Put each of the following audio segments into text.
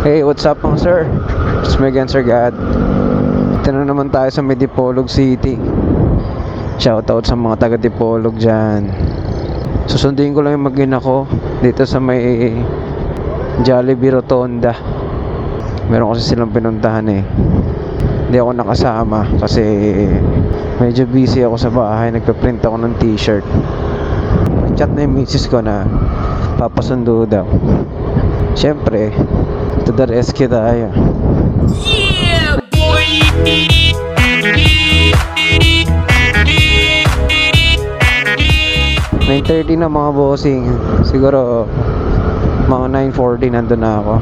Hey, what's up mga sir? It's Megan Sir God. Ito na naman tayo sa Medipolog City. Shoutout sa mga taga Dipolog dyan. Susundin ko lang yung mag ko dito sa may Jollibee Rotonda. Meron kasi silang pinuntahan eh. Hindi ako nakasama kasi medyo busy ako sa bahay. Nagpe-print ako ng t-shirt. Chat na yung misis ko na papasundo daw. Siyempre, the rescue tayo. Yeah, boy. 9.30 na mga bossing. Siguro, mga 9.40 nandun na ako.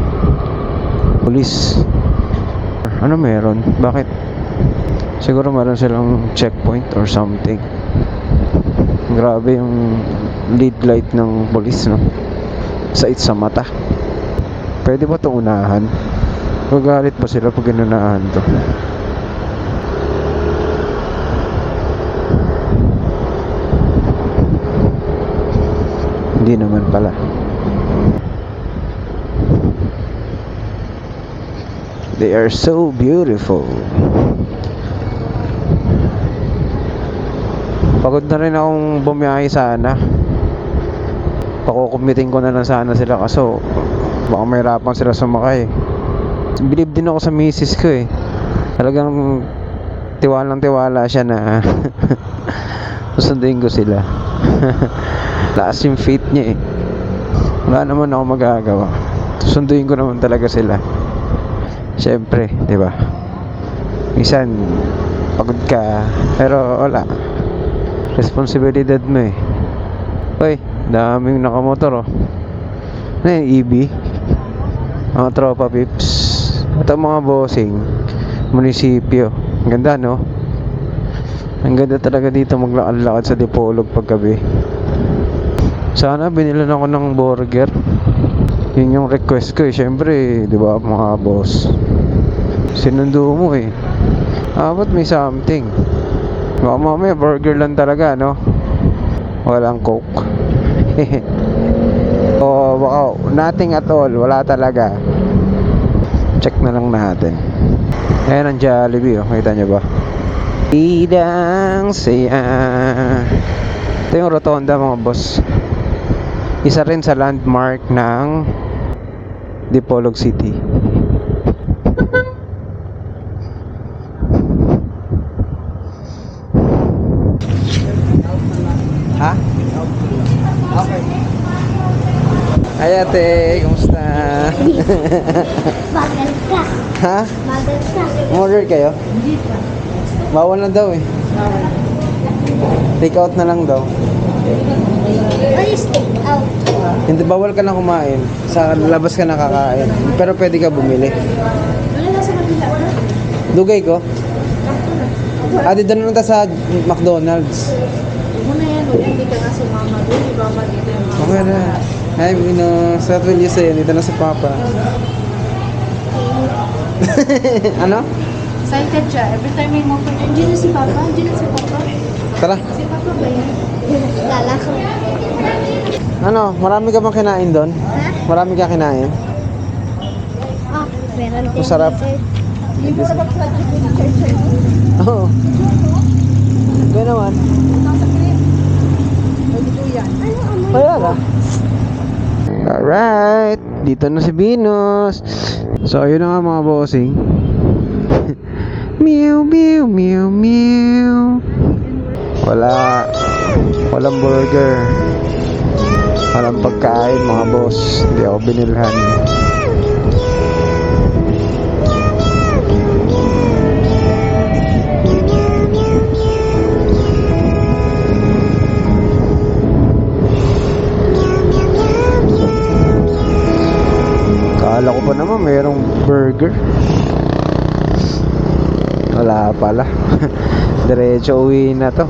Police. Ano meron? Bakit? Siguro meron silang checkpoint or something. Grabe yung lead light ng police, no? Sait sa mata. Pwede ba ito unahan? Magalit ba sila pag inunahan to? Hindi naman pala. They are so beautiful. Pagod na rin akong bumiyahe sana. Pakukumiting ko na lang sana sila kaso baka mahirapan sila sumakay. Believe din ako sa misis ko eh. Talagang tiwalang tiwala siya na susunduin ko sila. Lakas yung faith niya eh. Wala naman ako magagawa. Susunduin ko naman talaga sila. Siyempre, di ba? Minsan, pagod ka, pero wala. Responsibilidad mo eh. Uy, daming nakamotor oh. Ano yung EB? Mga tropa pips. Ito mga bossing. Munisipyo. Ang ganda no? Ang ganda talaga dito maglakad-lakad sa Dipolog paggabi. Sana binilan ako ng burger. Yun yung request ko eh. Siyempre, di ba mga boss? Sinundo mo eh. Ah, ba't may something? Baka mamaya burger lang talaga, no? Walang coke. o baka nothing at all. Wala talaga. Check na lang natin. Ayan ang Jollibee, oh. Kita nyo ba? Idang saya. Ito yung rotonda mga boss. Isa rin sa landmark ng Dipolog City. Ha? Okay. Ay ate, kumusta? Ha? Bagal ka. Order kayo? Bawal na daw eh. Take out na lang daw. Ay, stick out. Hindi bawal ka na kumain. Sa labas ka nakakain. Pero pwede ka bumili. Ano nasa Manila? Dugay ko. Ah, di doon na sa McDonald's. Muna yan, hindi ka nga sumama doon. Di ba dito yung mga Okay na. Hi, Venus. What will you say? Dito na si Papa. ano? Excited siya. Every time may mga friend, andiyan na si Papa, andiyan na si Papa. Tara. Si Papa ba yan? Lalako. Ano? Marami ka bang kinain doon? Ha? Marami ka kinain? Ah, meron din. Masarap. Hindi mo sarap sa Oo. Kaya naman. Kaya ka. Alright. Dito na si Venus. So, ayun na nga mga bossing. meow, meow, meow, meow. Wala. Walang burger. Walang pagkain mga boss. Hindi ako binilhan. Burger. Wala pala. Diretso uwi na to.